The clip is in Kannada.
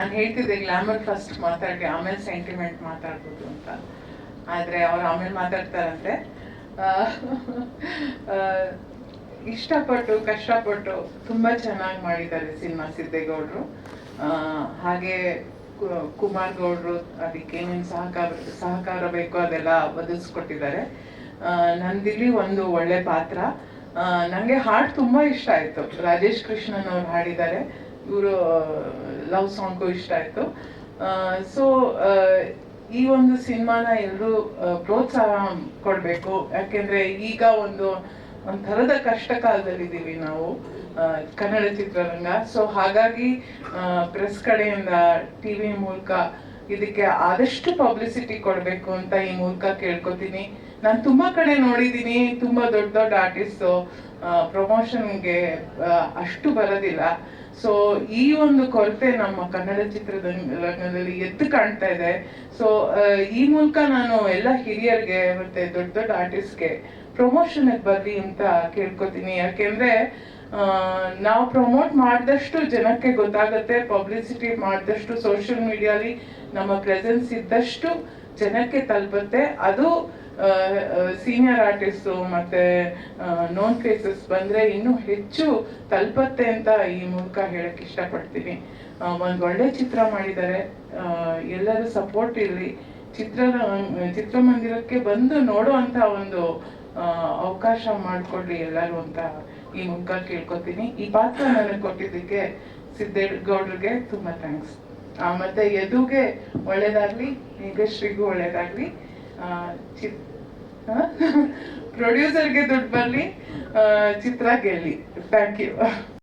ನಾನು ಹೇಳ್ತಿದ್ದೆ ಗ್ಲಾಮರ್ ಫಸ್ಟ್ ಮಾತಾಡಿ ಆಮೇಲೆ ಸೆಂಟಿಮೆಂಟ್ ಮಾತಾಡ್ಬೋದು ಅಂತ. ಆದರೆ ಅವ್ರು ಆಮೇಲೆ ಮಾತಾಡ್ತಾರಂತೆ. ಇಷ್ಟಪಟ್ಟು, ಕಷ್ಟಪಟ್ಟು ತುಂಬ ಚೆನ್ನಾಗಿ ಮಾಡಿದ್ದಾರೆ ಸಿನಿಮಾ ಸಿದ್ದೇಗೌಡರು. ಹಾಗೆ ಕುಮಾರ್ ಗೌಡ್ರು ಅದಕ್ಕೆ ಏನೇನು ಸಹಕಾರ ಸಹಕಾರ ಬೇಕೋ ಅದೆಲ್ಲ ಒದಗಿಸ್ಕೊಟ್ಟಿದ್ದಾರೆ ನಂದಿಲ್ಲಿ ಒಂದು ಒಳ್ಳೆ ಪಾತ್ರ. ನನಗೆ ಹಾಡು ತುಂಬ ಇಷ್ಟ ಆಯಿತು. ರಾಜೇಶ್ ಕೃಷ್ಣನ್ ಅವ್ರು ಹಾಡಿದ್ದಾರೆ. ಇವರು ಲವ್ ಸಾಂಗು ಇಷ್ಟ ಆಯಿತು. ಸೊ ಈ ಒಂದು ಸಿನಿಮಾನ ಎಲ್ಲರೂ ಪ್ರೋತ್ಸಾಹ ಕೊಡಬೇಕು. ಯಾಕೆಂದ್ರೆ ಈಗ ಒಂದು, ಒಂಥರದ ಕಷ್ಟ ಕಾಲದಲ್ಲಿದ್ದೀವಿ ನಾವು ಕನ್ನಡ ಚಿತ್ರರಂಗ. ಸೊ ಹಾಗಾಗಿ ಪ್ರೆಸ್ ಕಡೆಯಿಂದ ಟಿ ವಿ ಮೂಲಕ ಇದಕ್ಕೆ ಆದಷ್ಟು ಪಬ್ಲಿಸಿಟಿ ಕೊಡಬೇಕು ಅಂತ ಈ ಮೂಲಕ ಕೇಳ್ಕೊತೀನಿ. ನಾನು ತುಂಬಾ ಕಡೆ ನೋಡಿದ್ದೀನಿ ತುಂಬಾ ದೊಡ್ಡ ದೊಡ್ಡ ಆರ್ಟಿಸ್ಟ್ ಪ್ರಮೋಷನ್ಗೆ ಅಷ್ಟು ಬರೋದಿಲ್ಲ. ಸೊ ಈ ಒಂದು ಕೊರತೆ ನಮ್ಮ ಕನ್ನಡ ಚಿತ್ರರಂಗದಲ್ಲಿ ಎದ್ದು ಕಾಣ್ತಾ ಇದೆ. ಸೊ ಈ ಮೂಲಕ ನಾನು ಎಲ್ಲ ಹಿರಿಯರಿಗೆ ಮತ್ತೆ ದೊಡ್ಡ ದೊಡ್ಡ ಆರ್ಟಿಸ್ಟ್ಗೆ ಪ್ರಮೋಷನ್ ಬರ್ರಿ ಅಂತ ಕೇಳ್ಕೊತೀನಿ. ಯಾಕೆಂದ್ರೆ ನಾವು ಪ್ರಮೋಟ್ ಮಾಡಿದಷ್ಟು ಜನಕ್ಕೆ ಗೊತ್ತಾಗುತ್ತೆ ಪಬ್ಲಿಸಿಟಿ ಮಾಡಿದಷ್ಟು ಸೋಷಿಯಲ್ ಮೀಡಿಯಾಲಿ ನಮ್ಮ ಪ್ರೆಸೆನ್ಸ್ ಇದ್ದಷ್ಟು ಜನಕ್ಕೆ ತಲುಪುತ್ತೆ. ಅದು ಸೀನಿಯರ್ ಆರ್ಟಿಸ್ಟು ಮತ್ತೆ ನೋನ್ ಫೇಸಸ್ ಬಂದ್ರೆ ಇನ್ನೂ ಹೆಚ್ಚು ತಲುಪತ್ತೆ ಅಂತ ಈ ಮೂಲಕ ಹೇಳಕ್ ಇಷ್ಟಪಡ್ತೀನಿ. ಒಂದು ಒಳ್ಳೆ ಚಿತ್ರ ಮಾಡಿದ್ದಾರೆ. ಎಲ್ಲರೂ ಸಪೋರ್ಟ್ ಇರಲಿ. ಚಿತ್ರ ಚಿತ್ರಮಂದಿರಕ್ಕೆ ಬಂದು ನೋಡುವಂತ ಒಂದು ಅವಕಾಶ ಮಾಡಿಕೊಡ್ರಿ ಎಲ್ಲರೂ ಅಂತ ಈ ಮೂಲಕ ಕೇಳ್ಕೊತೀನಿ. ಈ ಪಾತ್ರ ನನಗೆ ಕೊಟ್ಟಿದ್ದಕ್ಕೆ ಸಿದ್ದೇಗೌಡ್ರಿಗೆ ತುಂಬಾ ಥ್ಯಾಂಕ್ಸ್ ಮತ್ತೆ ಯದುಗೆ ಒಳ್ಳೇದಾಗ್ಲಿ, ಮೇಘಶ್ರೀಗೂ ಒಳ್ಳೇದಾಗ್ಲಿ. ಪ್ರೊಡ್ಯೂಸರ್ಗೆ ದುಡ್ಡು ಬರಲಿ. ಚಿತ್ರ ಗೆಲ್ಲಿ ಥ್ಯಾಂಕ್ ಯು